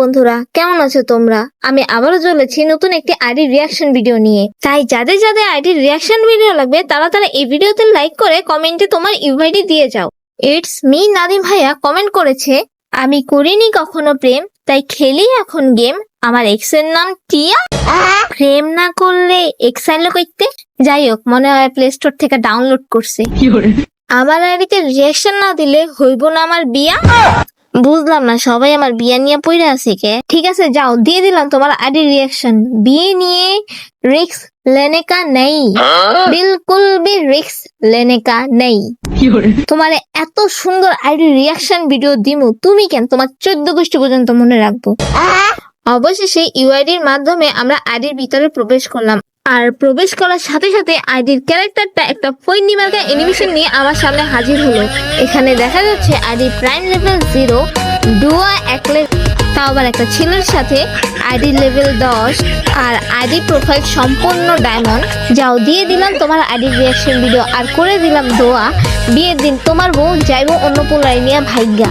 বন্ধুরা কেমন আছো তোমরা? আমি আবারও চলেছি নতুন একটি আইডি রিয়াকশন ভিডিও নিয়ে। তাই যাদের যাদের আইডি রিয়াকশন ভিডিও লাগবে তারা তারা এই ভিডিওতে লাইক করে কমেন্টে তোমার ইউআইডি দিয়ে যাও। ইটস মি নাদিম ভাইয়া কমেন্ট করেছে আমি করিনি কখনো প্রেম তাই খেলি এখন গেম আমার এক্সের নাম টিয়া। প্রেম না করলে এক্স আইলো করতে? যাই হোক মনে হয় প্লে স্টোর থেকে ডাউনলোড করছে। আমার আইডিতে রিয়াকশন না দিলে হইব না আমার বিয়া। বুঝলাম না সবাই আমার বিয়া নিয়ে পড়ে আছে কে? ঠিক আছে যাও দিয়ে দিলাম তোমার আইডি রিয়াকশন বিয়ে নিয়ে রিক্স লেনেকা নেই। হ্যাঁ? বিলকুল বি রিক্স লেনেকা নেই। তোমার এত সুন্দর আইডি রিয়াকশন ভিডিও দিমু তুমি কেন? তোমার চোদ্দ গোষ্ঠী পর্যন্ত মনে রাখব। হ্যাঁ? অবশেষে ইউআইডির মাধ্যমে আমরা আইডির ভিতরে প্রবেশ করলাম। আর প্রবেশ করার সাথে সাথে আইডির ক্যারেক্টারটা একটা মার্কা অ্যানিমেশন নিয়ে আমার সামনে হাজির হলো। এখানে দেখা যাচ্ছে আইডি প্রাইম লেভেল জিরো ডুয়া একলে তাও আবার একটা ছেলের সাথে, আইডি লেভেল দশ, আর আইডি প্রোফাইল সম্পূর্ণ ডায়মন্ড যাও, দিয়ে দিলাম তোমার আইডি রিয়াকশন ভিডিও আর করে দিলাম দোয়া। বিয়ের দিন তোমার বউ যাইবো অন্য পোলায় নিয়ে ভাইগা।